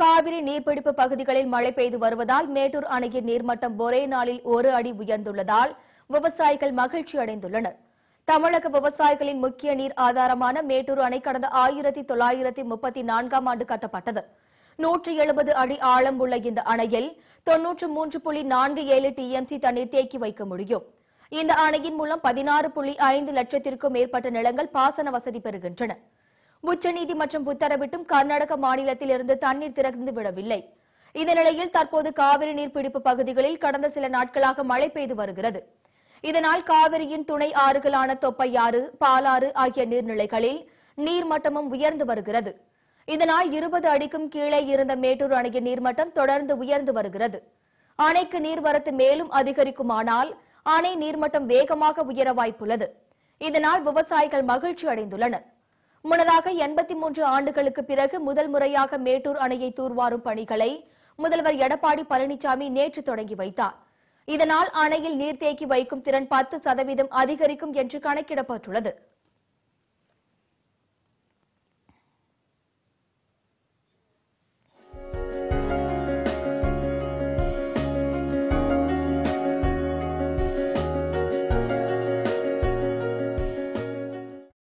காவிரி நீர்பிடிப்பு பகுதிகளில் மழை பெய்து வருவதால் மேட்டூர் அணையின் நீர்மட்டம் ஒரே நாளில் ஒரு அடி உயர்ந்துள்ளதால் விவசாயிகள் மகிழ்ச்சி அடைந்துள்ளனர். தமிழக விவசாயிகளின் முக்கிய நீர் ஆதாரமான மேட்டூர் அணை கடந்த ஆயிரத்தி தொள்ளாயிரத்தி முப்பத்தி நான்காம் ஆண்டு கட்டப்பட்டது. நூற்றி எழுபது அடி ஆழம் உள்ள இந்த அணையில் தொன்னூற்று மூன்று புள்ளி நான்கு ஏழு டிஎம்சி தண்ணீர் தேக்கி வைக்க முடியும். இந்த அணையின் மூலம் பதினாறு புள்ளி ஐந்து லட்சத்திற்கும் மேற்பட்ட நிலங்கள் பாசன வசதி பெறுகின்றன. உச்சநீதிமன்றம் உத்தரவிட்டும் கர்நாடக மாநிலத்தில் இருந்து தண்ணீர் திறந்து விடவில்லை. இந்த நிலையில் தற்போது காவிரி நீர்பிடிப்பு பகுதிகளில் கடந்த சில நாட்களாக மழை பெய்து வருகிறது. இதனால் காவிரியின் துணை ஆறுகளான தொப்பையாறு பாலாறு ஆகிய நீர்நிலைகளில் நீர்மட்டமும் உயர்ந்து வருகிறது. இதனால் இருபது அடிக்கும் கீழே இருந்த மேட்டூர் அணையின் நீர்மட்டம் தொடர்ந்து உயர்ந்து வருகிறது. அணைக்கு நீர்வரத்து மேலும் அதிகரிக்குமானால் அணை நீர்மட்டம் வேகமாக உயர வாய்ப்புள்ளது. இதனால் விவசாயிகள் மகிழ்ச்சி அடைந்துள்ளனர் முன்னதாக எண்பத்தி மூன்று ஆண்டுகளுக்கு பிறகு முதல் முறையாக மேட்டூர் அணையை தூர்வாரும் பணிகளை முதல்வர் எடப்பாடி பழனிசாமி நேற்று தொடங்கி வைத்தார். இதனால் அணையில் நீர் தேக்கி வைக்கும் திறன் பத்து சதவீதம் அதிகரிக்கும் என்று கணக்கிடப்பட்டுள்ளது.